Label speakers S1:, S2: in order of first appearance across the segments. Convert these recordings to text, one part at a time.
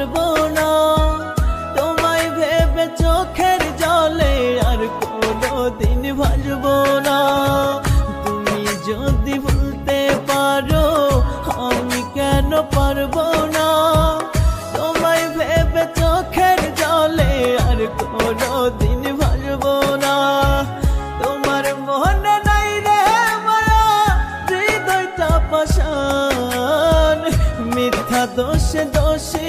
S1: পারব না। তোমায় ভেবে চোখের জলে আর কোনো দিন ভাসবো না। তুমি যদি ভুলতে পারো, আমি কেন পারব না? তোমায় ভেবে চোখের জলে আর কোনো দিন ভাসবো না। তোমার মনে নাই রে মায়া, হৃদয়টা পাশান মিথ্যা দোষে দোষী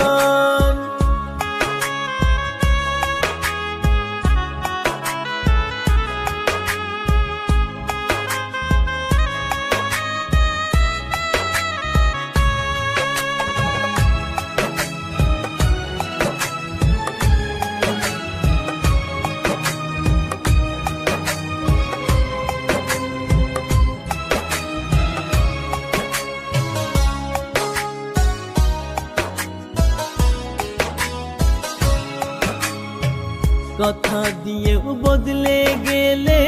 S1: কথা দিয়েও বদলে গেলে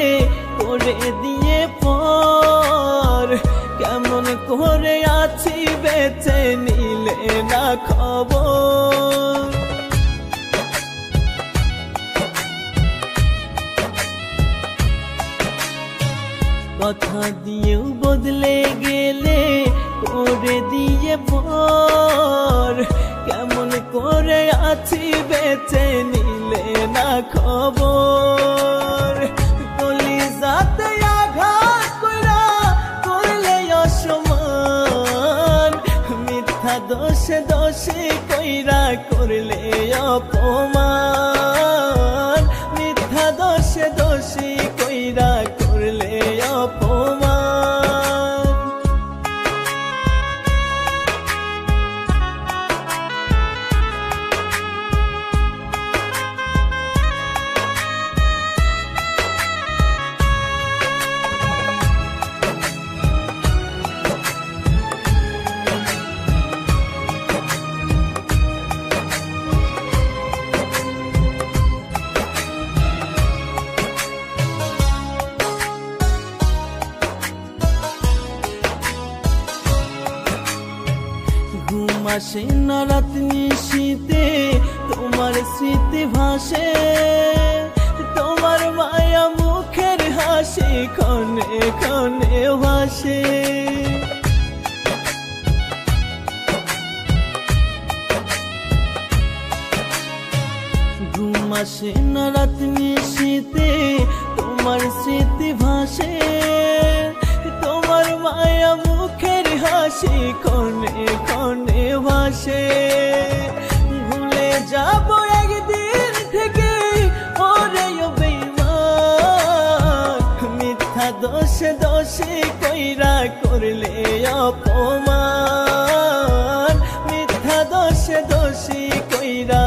S1: করে দিয়ে পর। কেমন করে আছি বেঁচে নিলে না খবর? কথা দিয়েও বদলে গেলে করে দিয়ে পর। কেমন করে আছি বেঁচে খবর। কলি যাতে আঘাত কইরা করলে অসমান মিথ্যা দোষে দোষে কইরা করলে অপমান। আসে না রাত তোমার স্মৃতি ভাসে, তোমার মায়া মুখের হাসি ক্ষণে ক্ষণে ভাসে। ঘুম আসে না তোমার স্মৃতি ভাসে, তোমার মায়া মুখের হাসি ক্ষণে ক্ষণে ভাসে ভুলে যাব একদিন থেকে, ওরে মিথ্যা দোষে দোষে কইরা করলে অপমান। মিথ্যা দোষে দোষী কইরা